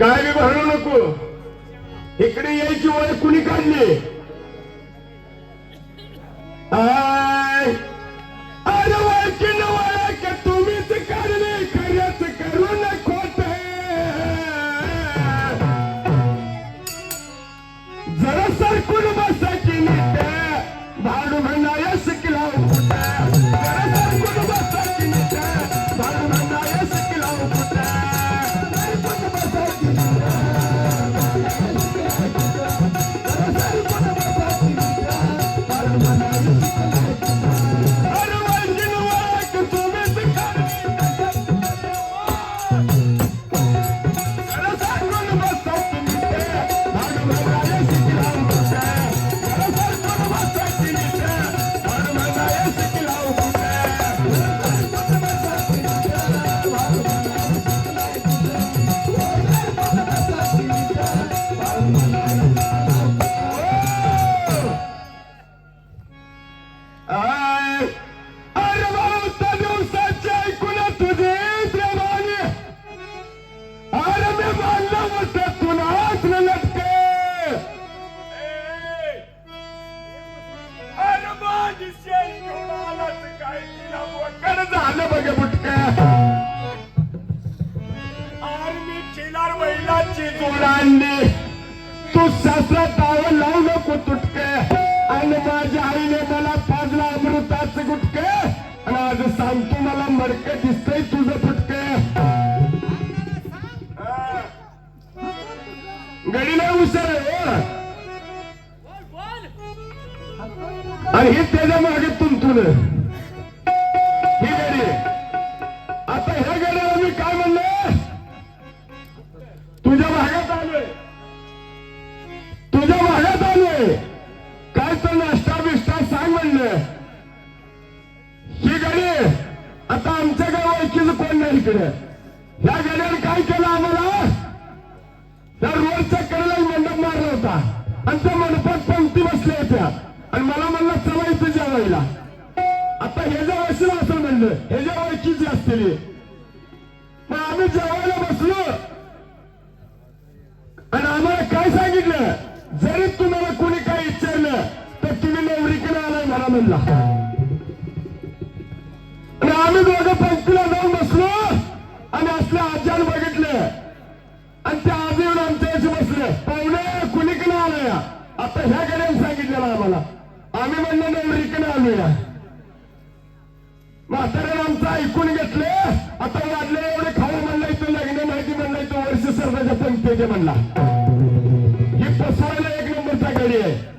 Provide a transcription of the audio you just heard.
काय बी भरू नको. इकडे यायची वय कुणी काढली? अरे मी चिलार बैलाची जोड आणली तू सासरा ताव लावू नको तुटके. आणि माझ्या आईने मला पाजला अमृताचं गुटके. आणि आज सांगतो मला मडक दिसतंय तुझं फुटके. गडीला आहे हो. आणि हे त्याच्यामागे तुंतुन सांग ही गाडी आता आमच्या गाव ओळखीचं कोण नाही इकडे. या गाड्याने काय केलं आम्हाला? त्या रोडच्या कडेला मंडप मारला होता. आणि त्या मंडपात पंक्ती बसल्या होत्या. आणि मला म्हणलं चला इथं जेवायला. आता हे जे वशील असं म्हणलं हे जे ओळखीचे असतील आणि आम्ही दोघं पंक्तीला जाऊन बसलो आणि असल्या आज्यानं बघितलं. आणि त्या आजी येऊन आमच्याशी बसले. पाहुणे कुणीकडे आलोया? आता ह्या गाड्याने सांगितलेलं आम्हाला. आम्ही म्हणलं नवरीकडे आलोया. म्हाताऱ्यानं आमचं ऐकून घेतले. आता वाढले एवढे खाऊ म्हणलं इथं लग्न माहिती म्हणलं इथं वर्ष सरदाच्या पंक्तीचे म्हणला. ही पसरायला एक नंबरचा गाडी आहे.